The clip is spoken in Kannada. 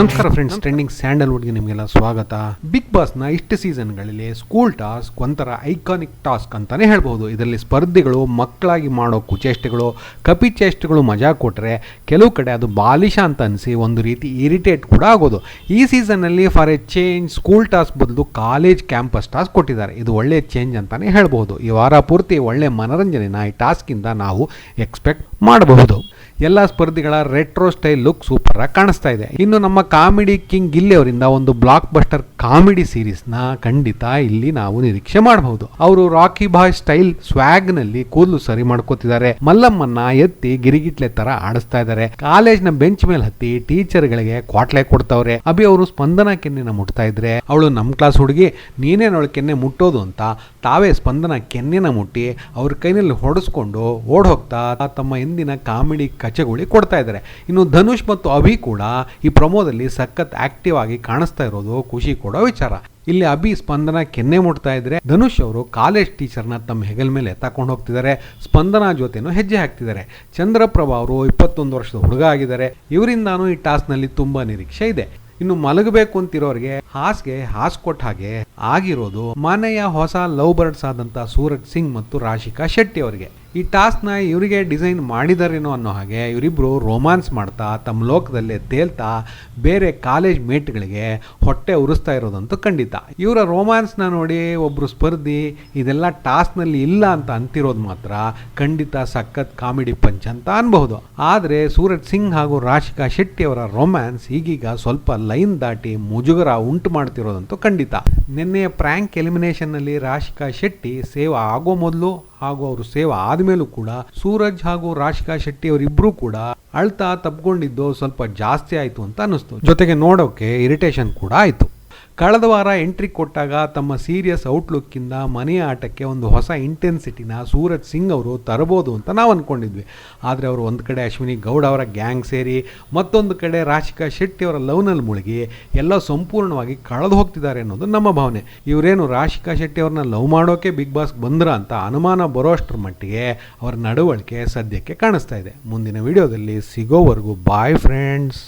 ನಮಸ್ಕಾರ ಫ್ರೆಂಡ್ಸ್ ಟ್ರೆಂಡಿಂಗ್ ಸ್ಯಾಂಡಲ್ವುಡ್ಗೆ ನಿಮಗೆಲ್ಲ ಸ್ವಾಗತ. ಬಿಗ್ ಬಾಸ್ನ ಇಷ್ಟು ಸೀಸನ್ಗಳಲ್ಲಿ ಸ್ಕೂಲ್ ಟಾಸ್ಕ್ ಒಂಥರ ಐಕಾನಿಕ್ ಟಾಸ್ಕ್ ಅಂತಾನೆ ಹೇಳ್ಬೋದು ಇದರಲ್ಲಿ ಸ್ಪರ್ಧಿಗಳು, ಮಕ್ಕಳಾಗಿ ಮಾಡೋ ಕುಚೇಷ್ಟೆಗಳು, ಕಪಿ ಚೇಷ್ಟೆಗಳು ಮಜಾ ಕೊಟ್ಟರೆ ಕೆಲವು ಕಡೆ ಅದು ಬಾಲಿಶ ಅಂತ ಅನಿಸಿ ಒಂದು ರೀತಿ ಇರಿಟೇಟ್ ಕೂಡ ಆಗೋದು. ಈ ಸೀಸನ್ನಲ್ಲಿ for a change school task ಬದಲು ಕಾಲೇಜ್ ಕ್ಯಾಂಪಸ್ ಟಾಸ್ಕ್ ಕೊಟ್ಟಿದ್ದಾರೆ. ಇದು ಒಳ್ಳೆ ಚೇಂಜ್ ಅಂತಾನೆ ಹೇಳ್ಬೋದು ಈ ವಾರ ಪೂರ್ತಿ ಒಳ್ಳೆ ಮನರಂಜನೆನ ಈ ಟಾಸ್ಕಿಂದ ನಾವು ಎಕ್ಸ್ಪೆಕ್ಟ್ ಮಾಡಬಹುದು. ಎಲ್ಲ ಸ್ಪರ್ಧಿಗಳ ರೆಟ್ರೋ ಸ್ಟೈಲ್ ಲುಕ್ ಸೂಪರ್ ಆಗಿ ಕಾಣಿಸ್ತಾ ಇದೆ. ಇನ್ನು ನಮ್ಮ ಕಾಮಿಡಿ ಕಿಂಗ್ ಗಿಲ್ಲಿ ಅವರಿಂದ ಒಂದು ಬ್ಲಾಕ್ ಬಸ್ಟರ್ ಕಾಮಿಡಿ ಸೀರೀಸ್ನ ಖಂಡಿತ ಇಲ್ಲಿ ನಾವು ನಿರೀಕ್ಷೆ ಮಾಡಬಹುದು. ಅವರು ರಾಕಿ ಬಾಯ್ ಸ್ಟೈಲ್ ಸ್ವಾಗ್ನಲ್ಲಿ ಕೂದಲು ಸರಿ ಮಾಡ್ಕೋತಿದ್ದಾರೆ. ಮಲ್ಲಮ್ಮನ್ನ ಎತ್ತಿ ಗಿರಿಗಿಟ್ಲೆ ತರ ಆಡಿಸ್ತಾ ಇದ್ದಾರೆ. ಕಾಲೇಜ್ನ ಬೆಂಚ್ ಮೇಲೆ ಹತ್ತಿ ಟೀಚರ್ ಗಳಿಗೆ ಕ್ವಾಟ್ಲೆ ಕೊಡ್ತಾವ್ರೆ. ಅಭಿ ಅವರು ಸ್ಪಂದನ ಕೆನ್ನೆನ ಮುಟ್ತಾ ಇದ್ರೆ, ಅವಳು ನಮ್ಮ ಕ್ಲಾಸ್ ಹುಡುಗಿ ನೀನೇ ಅವಳ ಕೆನ್ನೆ ಮುಟ್ಟೋದು ಅಂತ ತಾವೇ ಸ್ಪಂದನ ಕೆನ್ನೆನ ಮುಟ್ಟಿ ಅವ್ರ ಕೈನಲ್ಲಿ ಹೊಡೆಸ್ಕೊಂಡು ಓಡ್ ಹೋಗ್ತಾ ತಮ್ಮ ಎಂದಿನ ಕಾಮಿಡಿ ಕಚಗುಳಿ ಕೊಡ್ತಾ ಇದ್ದಾರೆ. ಇನ್ನು ಧನುಷ್ ಮತ್ತು ಅಭಿ ಕೂಡ ಈ ಪ್ರಮೋದಲ್ಲಿ ಸಖತ್ ಆಕ್ಟಿವ್ ಆಗಿ ಕಾಣಿಸ್ತಾ ಇರೋದು ಖುಷಿ ಕೊಡೋ ವಿಚಾರ. ಇಲ್ಲಿ ಅಭಿ ಸ್ಪಂದನ ಕೆನ್ನೆ ಮುಟ್ತಾ ಇದ್ರೆ ಧನುಷ್ ಅವರು ಕಾಲೇಜ್ ಟೀಚರ್ನ ತಮ್ಮ ಹೆಗಲ್ ಮೇಲೆ ತಕೊಂಡು ಹೋಗ್ತಿದ್ದಾರೆ. ಸ್ಪಂದನ ಜೊತೆನೂ ಹೆಜ್ಜೆ ಹಾಕ್ತಿದ್ದಾರೆ. ಚಂದ್ರಪ್ರಭಾ ಅವರು ಇಪ್ಪತ್ತೊಂದು ವರ್ಷದ ಹುಡುಗ ಆಗಿದ್ದಾರೆ. ಇವರಿಂದಾನು ಈ ಟಾಸ್ಕ್ನಲ್ಲಿ ತುಂಬಾ ನಿರೀಕ್ಷೆ ಇದೆ. ಇನ್ನು ಮಲಗಬೇಕು ಅಂತಿರೋರಿಗೆ ಹಾಸ್ಗೆ ಹಾಸ್ ಕೊಟ್ಟ ಹಾಗೆ ಆಗಿರೋದು ಮನೆಯ ಹೊಸ ಲವ್ ಬರ್ಡ್ಸ್ ಆದಂತ ಸೂರಜ್ ಸಿಂಗ್ ಮತ್ತು ರಾಶಿಕಾ ಶೆಟ್ಟಿ ಅವರಿಗೆ. ಈ ಟಾಸ್ಕ್ನ ಇವರಿಗೆ ಡಿಸೈನ್ ಮಾಡಿದಾರೇನೋ ಅನ್ನೋ ಹಾಗೆ ಇವರಿಬ್ಬರು ರೋಮ್ಯಾನ್ಸ್ ಮಾಡ್ತಾ ತಮ್ಮ ಲೋಕದಲ್ಲೇ ತೇಲ್ತಾ, ಬೇರೆ ಕಾಲೇಜ್ ಮೇಟ್ಗಳಿಗೆ ಹೊಟ್ಟೆ ಉರಿಸ್ತಾ ಇರೋದಂತೂ ಖಂಡಿತ. ಇವರ ರೋಮ್ಯಾನ್ಸ್ನ ನೋಡಿ ಒಬ್ಬರು ಸ್ಪರ್ಧಿ, ಇದೆಲ್ಲ ಟಾಸ್ಕ್ನಲ್ಲಿ ಇಲ್ಲ ಅಂತ ಅಂತಿರೋದು ಮಾತ್ರ ಖಂಡಿತ ಸಖತ್ ಕಾಮಿಡಿ ಪಂಚ್ ಅಂತ ಅನ್ಬಹುದು. ಆದರೆ ಸೂರಜ್ ಸಿಂಗ್ ಹಾಗೂ ರಾಶಿಕಾ ಶೆಟ್ಟಿ ಅವರ ರೊಮ್ಯಾನ್ಸ್ ಈಗೀಗ ಸ್ವಲ್ಪ ಲೈನ್ ದಾಟಿ ಮುಜುಗರ ಉಂಟು ಮಾಡ್ತಿರೋದಂತೂ ಖಂಡಿತ. ನಿನ್ನೆಯ ಪ್ರ್ಯಾಂಕ್ ಎಲಿಮಿನೇಷನ್ನಲ್ಲಿ ರಾಶಿಕಾ ಶೆಟ್ಟಿ ಸೇವ್ ಆಗೋ ಮೊದಲು ಹಾಗೂ ಅವರು ಸೇವಾ ಆದಮೇಲೂ ಕೂಡ ಸೂರಜ್ ಹಾಗೂ ರಾಶಿಕಾ ಶೆಟ್ಟಿ ಅವರಿಬ್ರು ಕೂಡ ಅಳ್ತಾ ತಪ್ಕೊಂಡಿದ್ದು ಸ್ವಲ್ಪ ಜಾಸ್ತಿ ಆಯ್ತು ಅಂತ ಅನ್ನಿಸ್ತು. ಜೊತೆಗೆ ನೋಡೋಕೆ ಇರಿಟೇಷನ್ ಕೂಡ ಆಯ್ತು. ಕಳೆದ ವಾರ ಎಂಟ್ರಿ ಕೊಟ್ಟಾಗ ತಮ್ಮ ಸೀರಿಯಸ್ ಔಟ್ಲುಕ್ಕಿಂದ ಮನೆಯ ಆಟಕ್ಕೆ ಒಂದು ಹೊಸ ಇಂಟೆನ್ಸಿಟಿನ ಸೂರಜ್ ಸಿಂಗ್ ಅವರು ತರಬೋದು ಅಂತ ನಾವು ಅಂದ್ಕೊಂಡಿದ್ವಿ ಆದರೆ ಅವರು ಒಂದು ಕಡೆ ಅಶ್ವಿನಿ ಗೌಡ ಅವರ ಗ್ಯಾಂಗ್ ಸೇರಿ, ಮತ್ತೊಂದು ಕಡೆ ರಾಶಿಕಾ ಶೆಟ್ಟಿ ಅವರ ಲವ್ನಲ್ಲಿ ಮುಳುಗಿ, ಎಲ್ಲ ಸಂಪೂರ್ಣವಾಗಿ ಕಳೆದು ಹೋಗ್ತಿದ್ದಾರೆ ಅನ್ನೋದು ನಮ್ಮ ಭಾವನೆ. ಇವರೇನು ರಾಶಿಕಾ ಶೆಟ್ಟಿ ಅವ್ರನ್ನ ಲವ್ ಮಾಡೋಕೆ ಬಿಗ್ ಬಾಸ್ ಬಂದ್ರ ಅಂತ ಅನುಮಾನ ಬರೋಷ್ಟರ ಮಟ್ಟಿಗೆ ಅವರ ನಡವಳಿಕೆ ಸದ್ಯಕ್ಕೆ ಕಾಣಿಸ್ತಾ ಇದೆ. ಮುಂದಿನ ವಿಡಿಯೋದಲ್ಲಿ ಸಿಗೋವರೆಗೂ ಬಾಯ್ ಫ್ರೆಂಡ್ಸ್